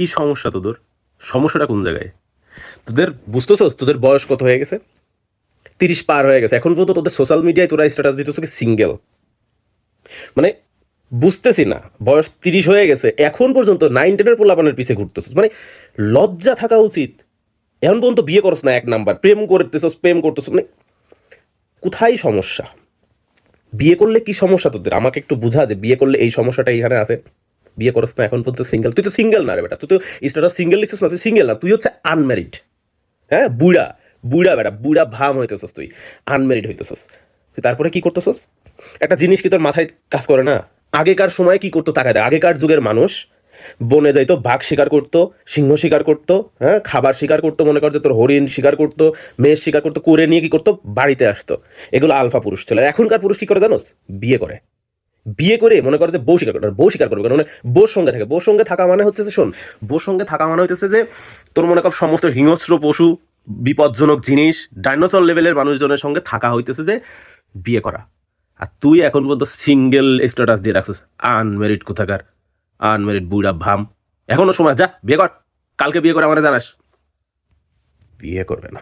কি সমস্যা তোদের? সমস্যাটা কোন জায়গায়? তোদের, বুঝতেছো? তোদের বয়স কত হয়ে গেছে? তিরিশ পার হয়ে গেছে। এখন পর্যন্ত তোদের সোশ্যাল মিডিয়ায় তোরা স্ট্যাটাস দিতেছ কি সিঙ্গেল মানে বুঝতেছি না। বয়স তিরিশ হয়ে গেছে। এখন পর্যন্ত নাইন টেনের পোলাপানের পিছিয়ে ঘুরতেছ। মানে লজ্জা থাকা উচিত। এখন পর্যন্ত বিয়ে করছ না এক নাম্বার। প্রেম করতেছ প্রেম করতেছ। মানে কোথায় সমস্যা? বিয়ে করলে কি সমস্যা তোদের? আমাকে একটু বুঝা যে বিয়ে করলে এই সমস্যাটা এখানে আছে। বিয়ে করছ না, এখন পর্যন্ত সিঙ্গেল তুই তো সিঙ্গেল না রে বেটা, তুই তো স্ট্যাটাস সিঙ্গেল লিখছিস না, তুই সিঙ্গেল না, তুই হচ্ছে আনম্যারিড হ্যাঁ বুড়া বুড়া বেটা, বুড়া ভাম হইতেছস তুই আনম্যারিড হইতেছস। তারপরে কি করতেছস? একটা জিনিস কি তোর মাথায় কাজ করে না? আগেকার সময় কি করতো তাকায় দেয় আগেকার যুগের মানুষ, বনে যাইতো, বাঘ শিকার করতো, সিংহ শিকার করতো হ্যাঁ খাবার শিকার করতো, মনে কর যে তোর হরিণ শিকার করতো, মেষ শিকার করতো করে নিয়ে কি করতো? বাড়িতে আসতো। এগুলো আলফা পুরুষ ছিল। এখনকার পুরুষ কি করে জানোস? বিয়ে করে। বিয়ে করে মনে করে যে বউ স্বীকার করবে বউ স্বীকার করবে কারণ মানে বউর সঙ্গে থাকে। বউর সঙ্গে থাকা মানে হচ্ছে যে শোন, বউর সঙ্গে থাকা মানে হইতেছে যে তোর মনে কর সমস্ত হিংস্র পশু, বিপজ্জনক জিনিস ডাইনোসর লেভেলের মানুষজনের সঙ্গে থাকা হইতেছে যে বিয়ে করা। আর তুই এখন পর্যন্ত সিঙ্গেল স্ট্যাটাস দিয়ে রাখছিস। আনমেরিড কোথাকার? আনমেরিড বুড়া ভাম। এখনও সময়, যা, বিয়ে কর। কালকে বিয়ে করে আমার জানাস। বিয়ে করবে না।